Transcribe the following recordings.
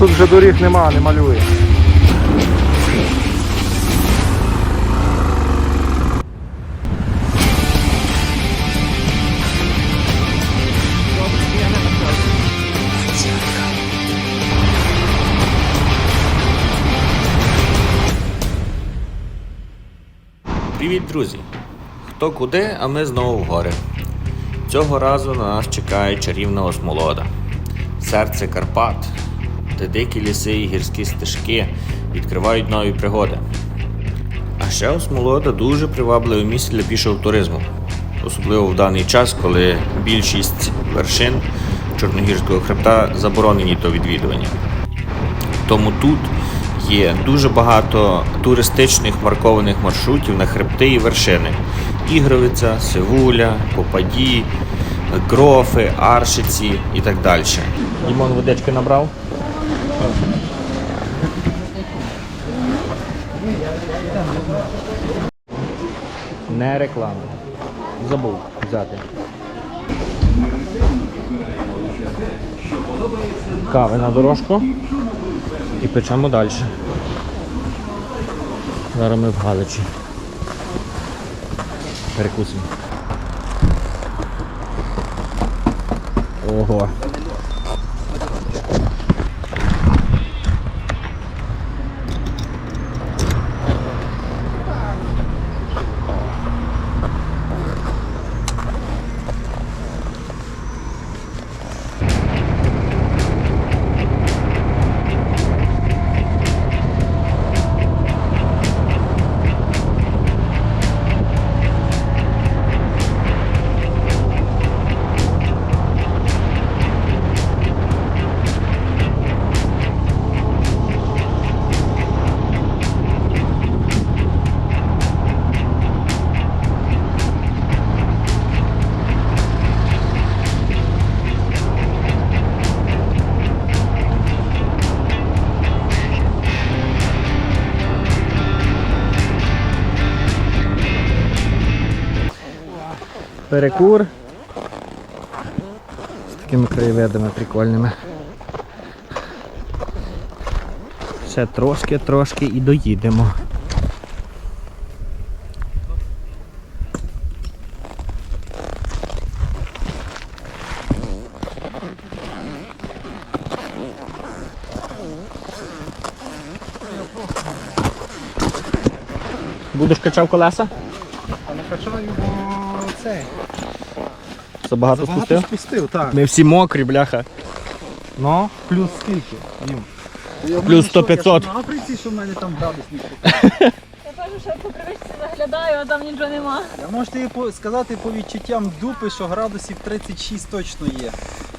тут вже доріг нема, не малює. Привіт, друзі! Хто куди, а ми знову в гори. Цього разу на нас чекає чарівна осмолода, серце Карпат, де дикі ліси і гірські стежки відкривають нові пригоди. А ще осмолода дуже привабливе місце для пішого туризму, особливо в даний час, коли більшість вершин Чорногірського хребта заборонені до відвідування. Тому тут є дуже багато туристичних маркованих маршрутів на хребти і вершини: Ігровиця, Сивуля, Попаді, Грофи, Аршиці і так далі. Дімон водички набрав. Не реклама. Забув взяти. Кави на дорожку і печемо далі. Зараз ми в Галичі. Перекусимо. Ого. Перекур. З такими краєвидами прикольними. Ще трошки, трошки і доїдемо. Будеш качав колеса? А не качаю, бо це. Забагато Багато спустив? спустив, так. Ми всі мокрі, бляха. Ну, плюс скільки? Дім? Плюс 100-500. На Африці, що в мене там градусник. Я кажу, що по привичці заглядаю, а там нічого нема. Я можете сказати по відчуттям дупи, що градусів 36 точно є.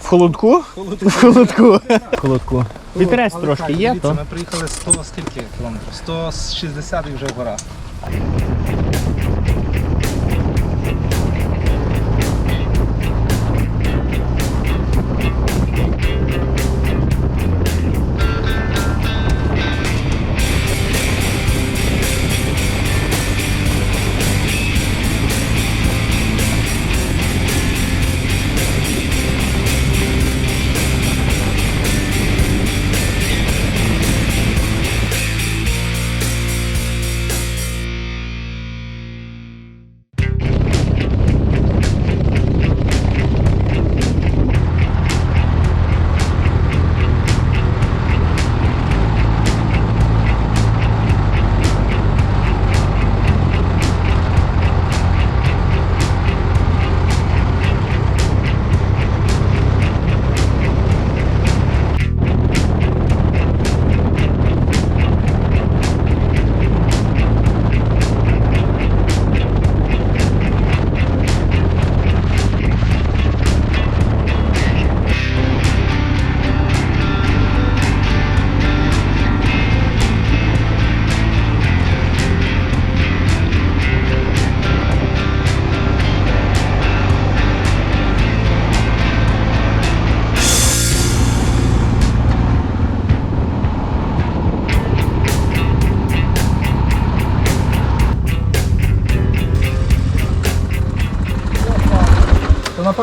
В холодку? Холодно. В холодку. В холодку. Вітерець трошки є, дивіться, то. Ми приїхали 100, скільки кілометрів? 160 і вже в горах.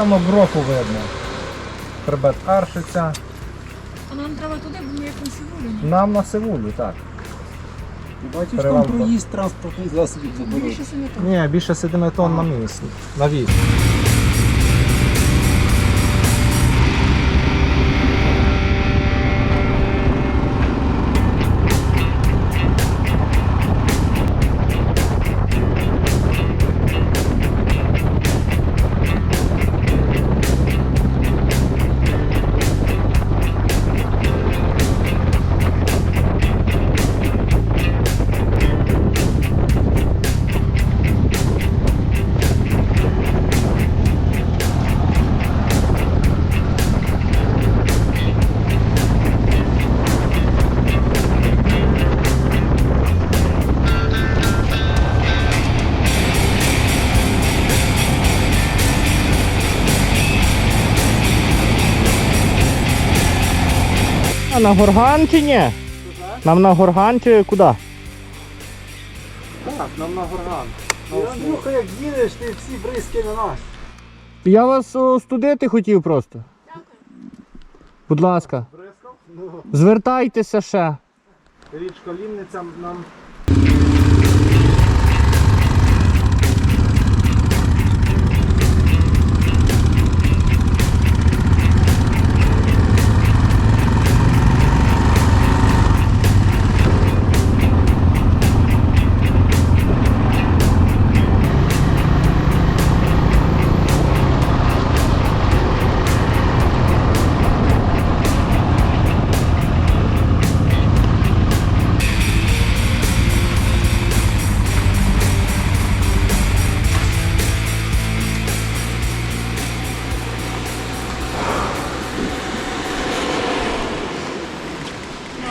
Напевно грофу видно. Хребет Аршиця. А нам треба туди, бо ми як на Сивулі. Нам на Севулю, так. Бачиш, Перевал там проїзд транспортних засобів заборонений. Більше тонн. Ні, більше 7 тонн на місці. На віз. На горган чи ні? Нам на горган чи куди? Так, нам на горган. Андрюха, як їдеш, ти всі бризки на нас. Я вас остудити хотів просто. Будь ласка, Бризкав? Ну, звертайтеся ще. річка Лінниця нам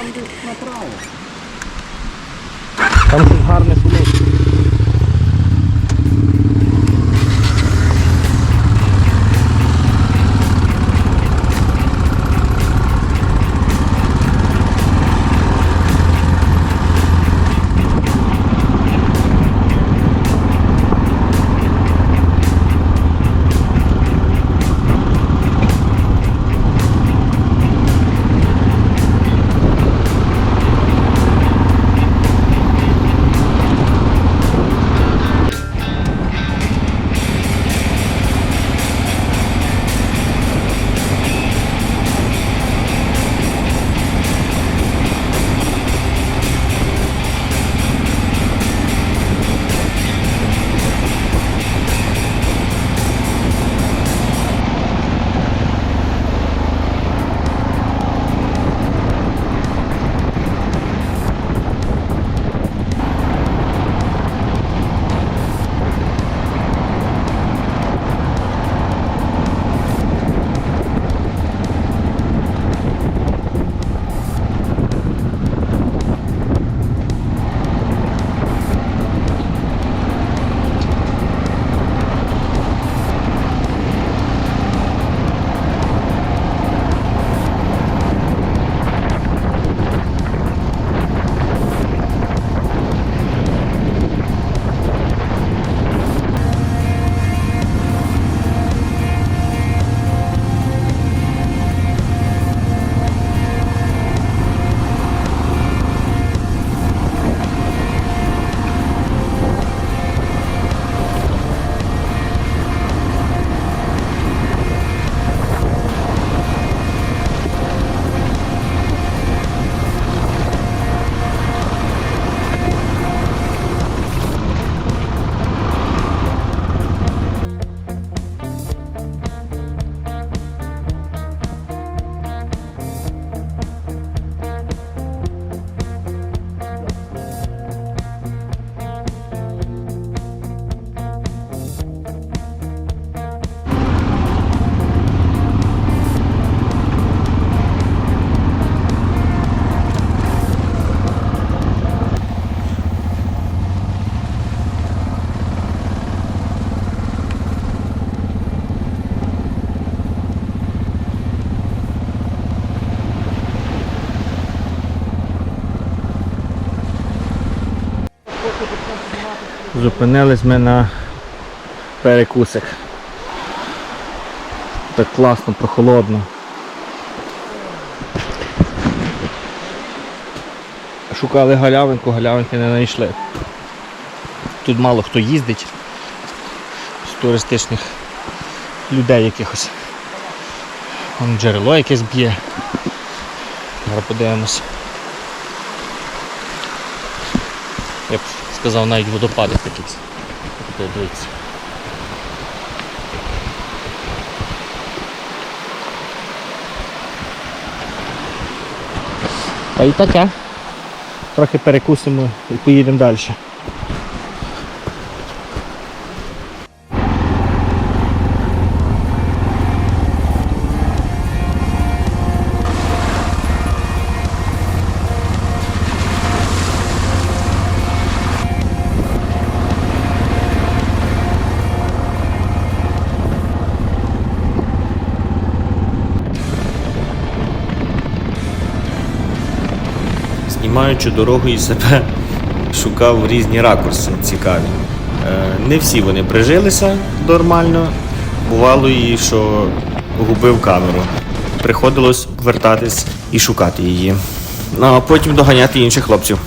нам десь направо. Там щось гарне Зупинились ми на перекусах. Так класно, прохолодно. Шукали галявинку, галявинки не знайшли. Тут мало хто їздить з туристичних людей якихось. Вон джерело якесь б'є. Зараз подивимось. Сказав навіть водопади якісь. Тут дивіться. І таке. Трохи перекусимо і поїдемо далі. Знімаючи дорогу і себе, шукав різні ракурси цікаві. Е, Не всі вони прижилися нормально. Бувало і що губив камеру. Приходилось вертатись і шукати її. Ну а потім доганяти інших хлопців.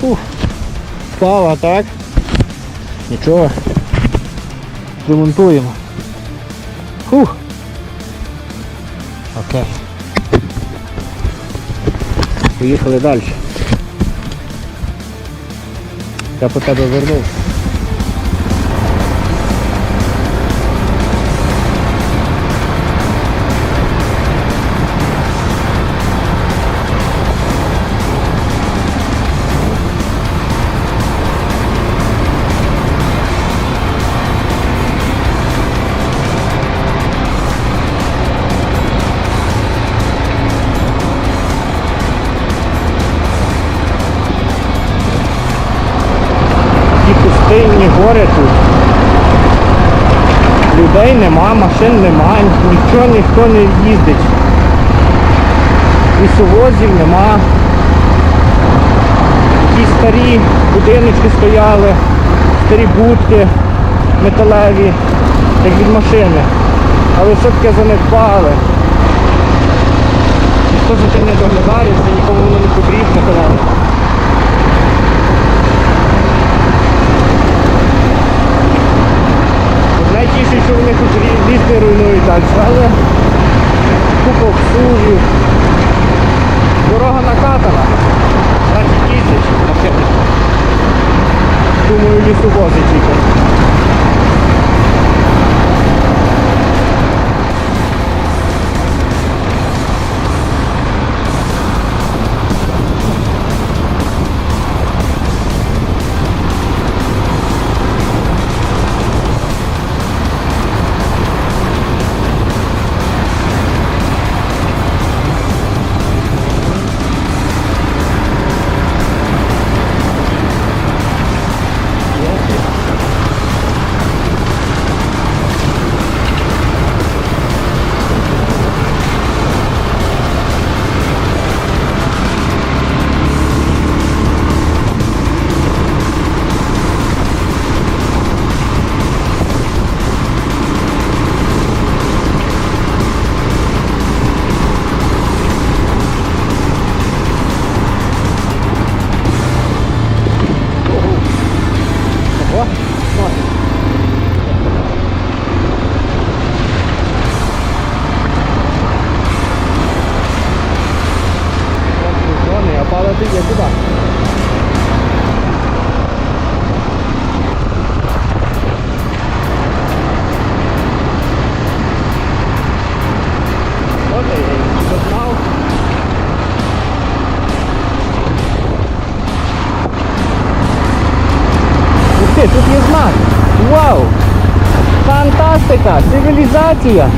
Фух. Впала, так? Нічого. Ремонтуємо. Фух. Окей. Поїхали далі. Я по тебе вернув. Людей нема, машин нема, нічого ніхто не їздить. Лісовозів нема. Якісь старі будиночки стояли, старі будки металеві, як від машини. Але все таке занедбали. Ніхто за тим не доглядає, це нікому воно не потрібно, казали. Найтіше, що вони тут ліси руйнують далі, але купа всувів. Дорога накатана. Значить тисяч. Думаю, Думаю, возить тільки. Туди. Я ти, тут є знак. Вау! Фантастика! Цивілізація!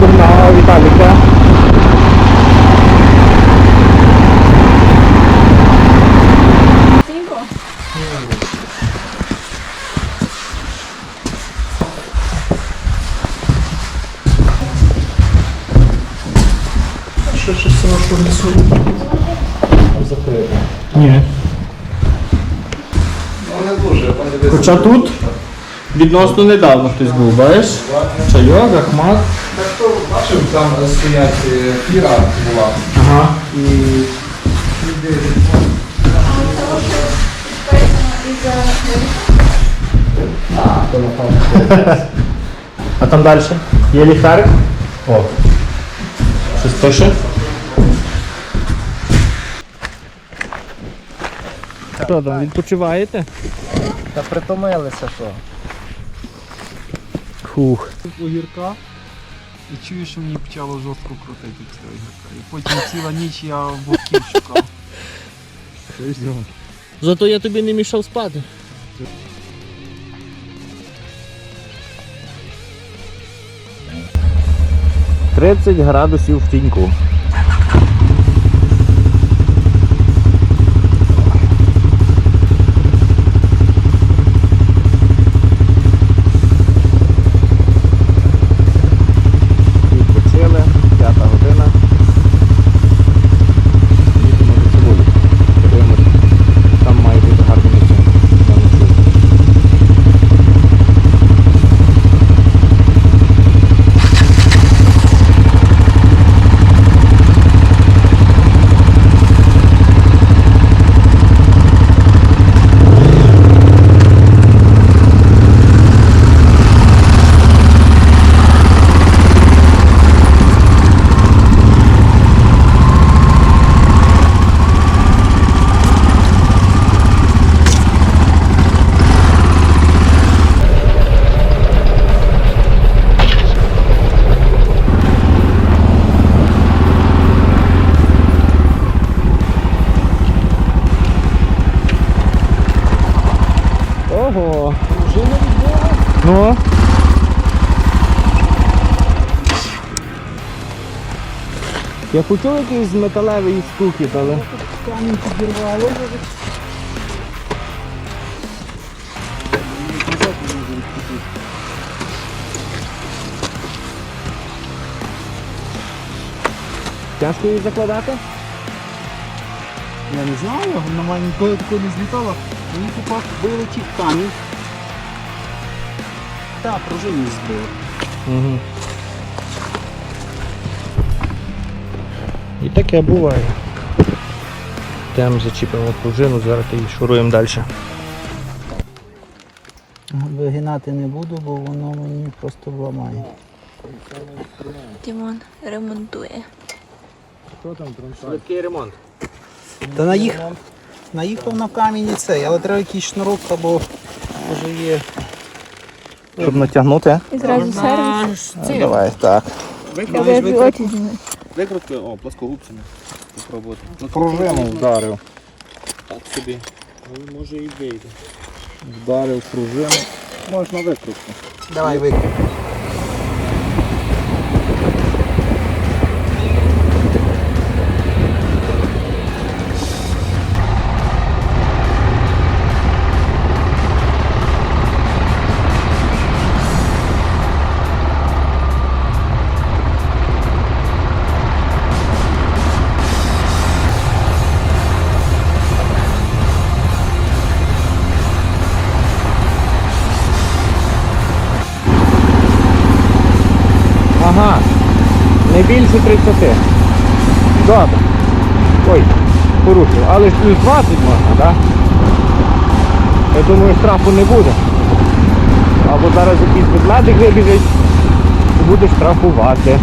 Дурного Віталіка. Що вашого лісу? Ні. Дуже. Хоча тут відносно недавно хтось був, бачиш? Чайок, Ахмат. Бачив, там стоять е, фіра була. Ага. І люди А там далі? Є ліхтарик? О. Щось пише? Що там, відпочиваєте? Та притомилися, що. Фух. Огірка. І чую, що мені почало жорстко крутити цього ігрока. І потім ціла ніч я вовків шукав. Зато я тобі не мішав спати. Тридцять градусів в тіньку. Відпочили, п'ята година. Їдемо до цибулі. Подивимось. Там має бути гарне місце. Там ночуємо. Ого! Ну? Я почув якийсь металевий стукіт, але. Камінь підірвало. Тяжко її закладати? Я не знаю, вона мене ніколи такого не злітала. Мені попав вилетів камінь. Та, пружину збив. Угу. І таке буває. Йдемо зачіпимо пружину, зараз її шуруємо далі. Вигинати не буду, бо воно мені просто вламає. Дімон ремонтує. Швидкий ремонт. Та наїх... наїхав на камінь і цей, але треба якийсь шнурок або може є. Щоб натягнути. І зразу сервіс. Давай, так. Зніми. Викрутки, о, плоскогубцями попробувати. Ну, Пружину вдарив. Так собі. Але може і вийде. Вдарив пружину. Можна викрутку. Давай викинь. Добре. Ой, порушив. Але ж плюс 20 можна, так? Я думаю, штрафу не буде. Або зараз якийсь ведмедик вибіжить і буде штрафувати.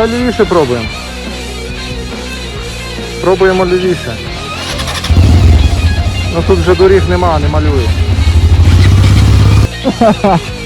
Давай лівіше пробуємо. Пробуємо лівіше. Ну тут вже доріг нема, не малюю.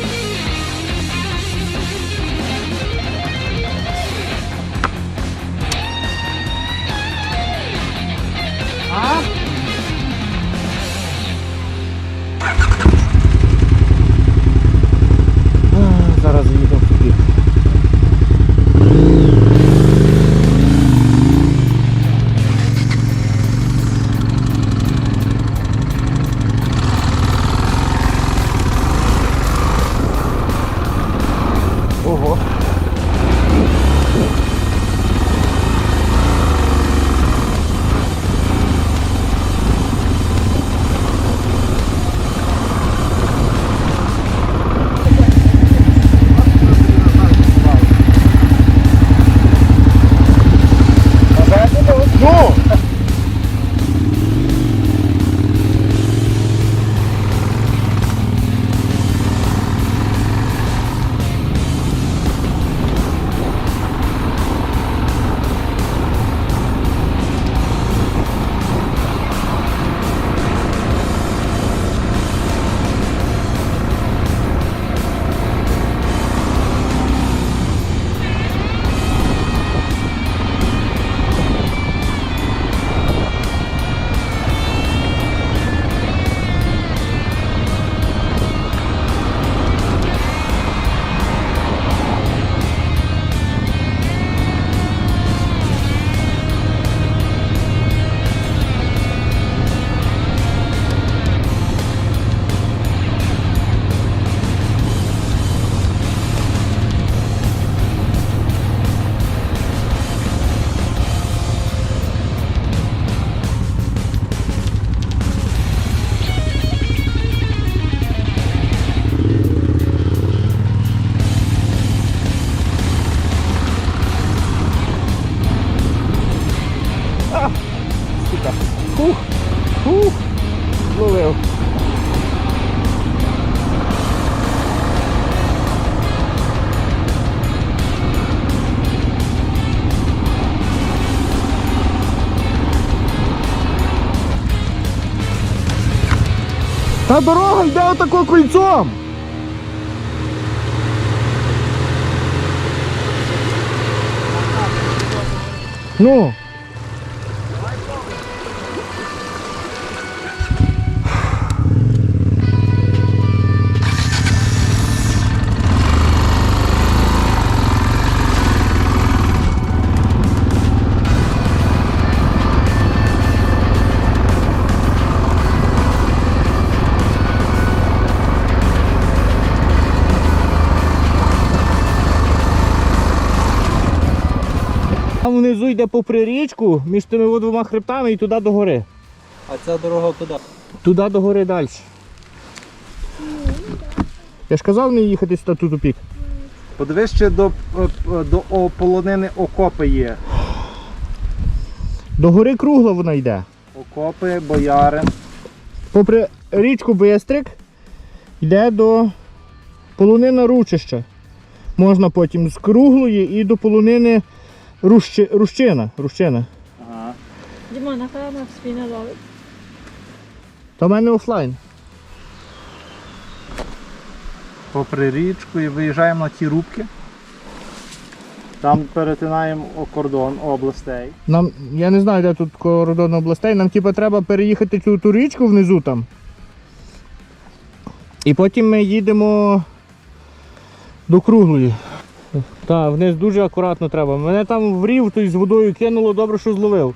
Та дорога йде отако кольцом. Ну. Йде попри річку між тими двома хребтами і туди до гори. А ця дорога куди? Туди до гори далі. Я ж казав не їхати сюди тут у пік. Подивись, ще до, е, до о- полонини окопи є. До гори кругла вона йде. Окопи, боярин. Попри річку Бистрик йде до полонина Ручища. Можна потім з круглої і до полонини Рущи, Рущина. Рущина. Ага. Діма, нахай на спі не ловить. Та в мене офлайн. Попри річку і виїжджаємо на ті рубки. Там перетинаємо кордон областей. Нам, я не знаю, де тут кордон областей. Нам типу, треба переїхати цю ту річку внизу там. І потім ми їдемо до круглої. Так, вниз дуже акуратно треба. Мене там врів, то з водою кинуло, добре, що зловив.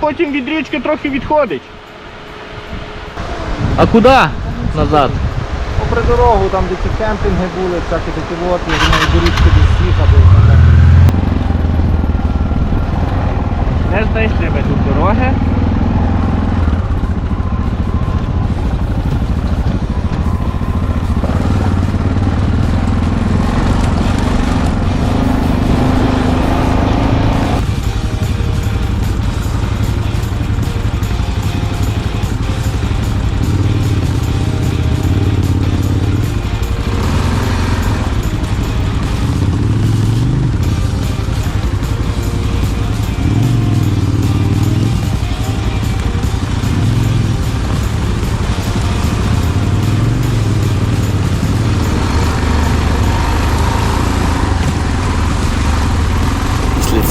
Потім від річки трохи відходить. А куди? Назад. Попри дорогу, там де ці кемпінги були, всякі такі от, я думаю, до річки десь їхати. Не знайшли ми тут дороги.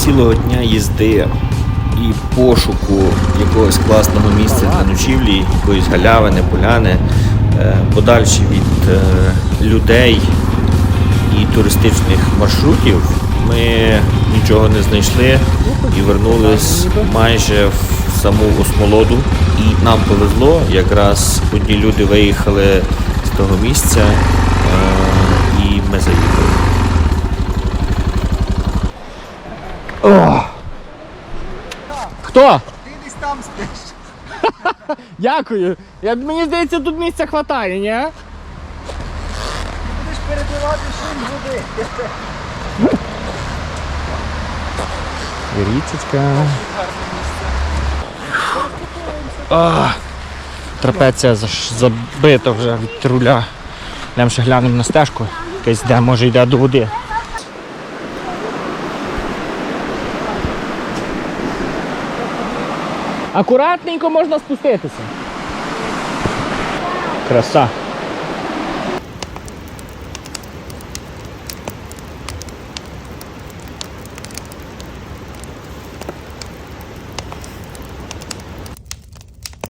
Цілого дня їзди і пошуку якогось класного місця для ночівлі, якоїсь галявини, поляни, е, подальші від е, людей і туристичних маршрутів, ми нічого не знайшли і вернулись майже в саму осмолоду. І нам повезло, якраз одні люди виїхали з того місця, е, і ми заїхали. Хто? Ти десь там спиш. Дякую. Я, мені здається, тут місця хватає, ні? Ти Будеш перебивати шум води. Річечка. Трапеція заш- забита вже від руля. Йдемо ще глянемо на стежку. Якась де може йде до води. Акуратненько можна спуститися. Краса.